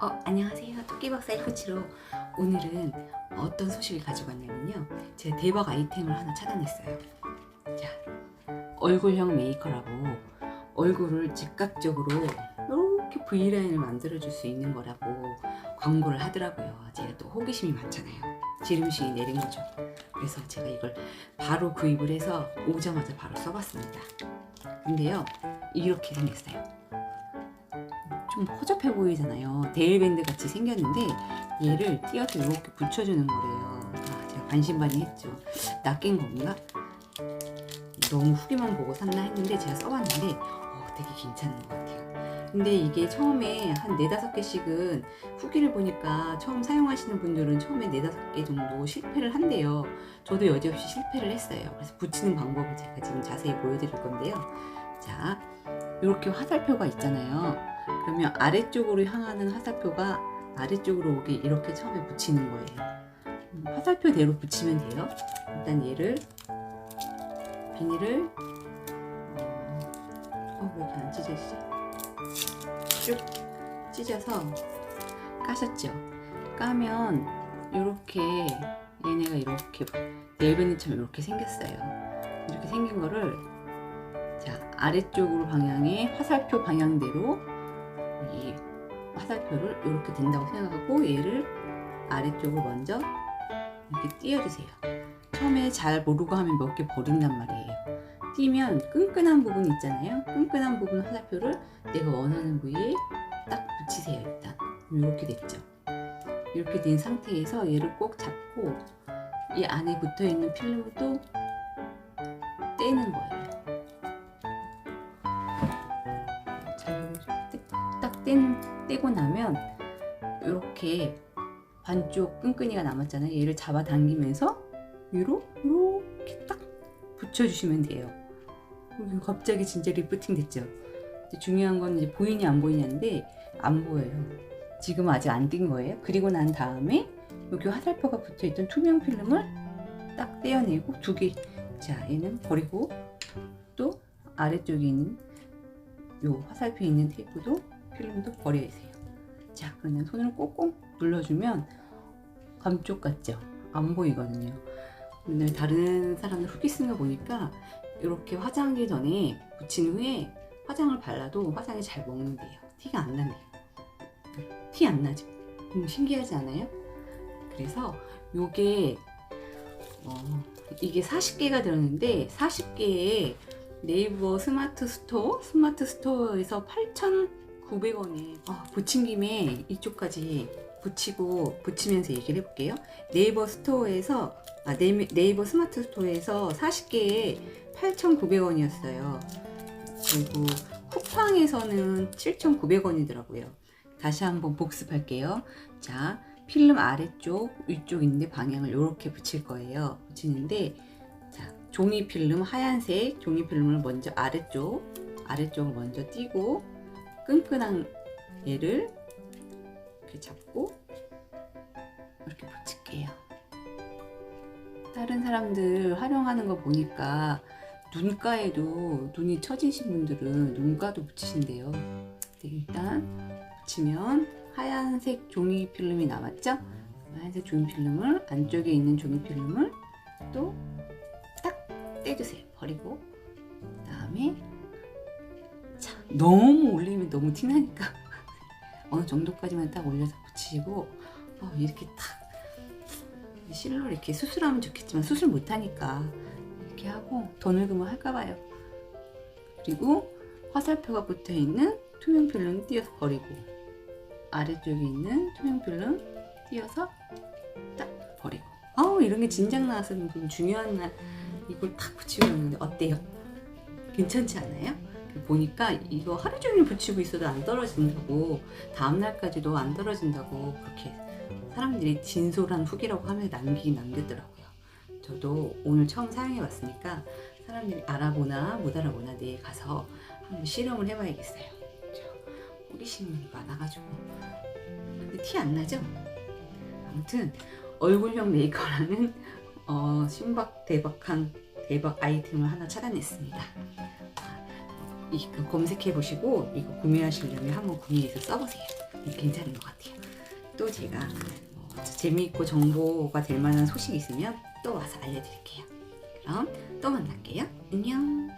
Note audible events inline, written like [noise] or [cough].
어, 안녕하세요. 토끼박 사이코치로 오늘은 어떤 소식을 가지고 왔냐면요. 제가 대박 아이템을 하나 찾아냈어요. 자, 얼굴형 메이커라고 얼굴을 즉각적으로 이렇게 V라인을 만들어줄 수 있는 거라고 광고를 하더라고요. 제가 또 호기심이 많잖아요. 지름신이 내린 거죠. 그래서 제가 이걸 바로 구입을 해서 오자마자 바로 써봤습니다. 근데요, 이렇게 생겼어요. 좀 허접해 보이잖아요. 데일밴드 같이 생겼는데 얘를 띄어서 이렇게 붙여주는 거래요. 아, 제가 반신반의 했죠. 낚인 건가? 너무 후기만 보고 샀나 했는데 제가 써봤는데 어, 되게 괜찮은 것 같아요. 근데 이게 처음에 한 네다섯 개씩은 후기를 보니까 처음 사용하시는 분들은 처음에 네다섯 개 정도 실패를 한대요. 저도 여지없이 실패를 했어요. 그래서 붙이는 방법을 제가 지금 자세히 보여드릴 건데요. 자, 이렇게 화살표가 있잖아요. 그러면 아래쪽으로 향하는 화살표가 아래쪽으로 오게 이렇게 처음에 붙이는 거예요. 음, 화살표대로 붙이면 돼요. 일단 얘를 비닐을 어, 어, 왜 이렇게 안 찢어지지? 쭉 찢어서 까셨죠. 까면 이렇게 얘네가 이렇게 네일밴드처럼 이렇게 생겼어요. 이렇게 생긴 거를 자 아래쪽으로 방향의 화살표 방향대로 이 화살표를 이렇게 된다고 생각하고 얘를 아래쪽으로 먼저 이렇게 띄워주세요. 처음에 잘 모르고 하면 몇 개 버린단 말이에요. 띄면 끈끈한 부분 있잖아요. 끈끈한 부분 화살표를 내가 원하는 부위에 딱 붙이세요. 일단 이렇게 됐죠. 이렇게 된 상태에서 얘를 꼭 잡고 이 안에 붙어 있는 필름을 또 떼는 거예요. 뗀, 떼고 나면 이렇게 반쪽 끈끈이가 남았잖아요. 얘를 잡아 당기면서 위로 이렇게 딱 붙여주시면 돼요. 갑자기 진짜 리프팅 됐죠. 중요한 건 이제 보이냐 안 보이냐인데 안 보여요. 지금 아직 안띈 거예요. 그리고 난 다음에 여기 화살표가 붙어있던 투명 필름을 딱 떼어내고 두 개. 자, 얘는 버리고 또 아래쪽에 있는 요 화살표 있는 테이프도 필름도 버려주세요. 자, 그러면 손을 꼭꼭 눌러주면 감쪽 같죠? 안 보이거든요. 오늘 다른 사람들 후기 쓰는 거 보니까 이렇게 화장하기 전에 붙인 후에 화장을 발라도 화장이 잘 먹는데요. 티가 안 나네요. 티 안 나죠? 음, 신기하지 않아요? 그래서 요게 어, 이게 40개가 들었는데 40개에 네이버 스마트 스토어 스마트 스토어에서 8,900원에 어, 붙인 김에 이쪽까지 붙이고 붙이면서 얘기를 해볼게요. 네이버 스토어에서 아, 네이, 네이버 스마트 스토어에서 40개에 8,900원이었어요. 그리고 쿠팡에서는 7,900원이더라고요. 다시 한번 복습할게요. 자, 필름 아래쪽, 위쪽 있는데 방향을 이렇게 붙일 거예요. 붙이는데 자, 종이 필름 하얀색 종이 필름을 먼저 아래쪽, 아래쪽을 먼저 띄고 끈끈한 얘를 이렇게 잡고 이렇게 붙일게요. 다른 사람들 활용하는 거 보니까 눈가에도 눈이 처지신 분들은 눈가도 붙이신대요. 네, 일단 붙이면 하얀색 종이 필름이 남았죠? 하얀색 종이 필름을 안쪽에 있는 종이 필름을 또 딱 떼주세요. 버리고 그 다음에 자 너무 올리면 너무 티나니까 [laughs] 어느 정도까지만 딱 올려서 붙이시고 어, 이렇게 탁 실로 이렇게 수술하면 좋겠지만 수술 못하니까 이렇게 하고 더 늙으면 할까봐요. 그리고 화살표가 붙어 있는 투명 필름 띄어서 버리고 아래쪽에 있는 투명 필름 띄어서 딱 버리고. 아우 이런 게 진작 나와서 좀 중요한 날 이걸 탁 붙이고 있는데 어때요? 괜찮지 않아요? 보니까 이거 하루 종일 붙이고 있어도 안 떨어진다고 다음 날까지도 안 떨어진다고 그렇게 사람들이 진솔한 후기라고 하면 남기긴 남겼더라고요. 저도 오늘 처음 사용해 봤으니까 사람들이 알아보나 못 알아보나 내일 가서 한번 실험을 해봐야겠어요. 저 호기심이 많아가지고 근데 티안 나죠? 아무튼 얼굴형 메이커라는 어, 신박 대박한 대박 아이템을 하나 찾아냈습니다. 아, 이거 검색해 보시고 이거 구매하시려면 한번 구매해서 써보세요. 괜찮은 것 같아요. 또 제가 어, 재미있고 정보가 될 만한 소식이 있으면 또 와서 알려드릴게요. 그럼 또 만날게요. 안녕.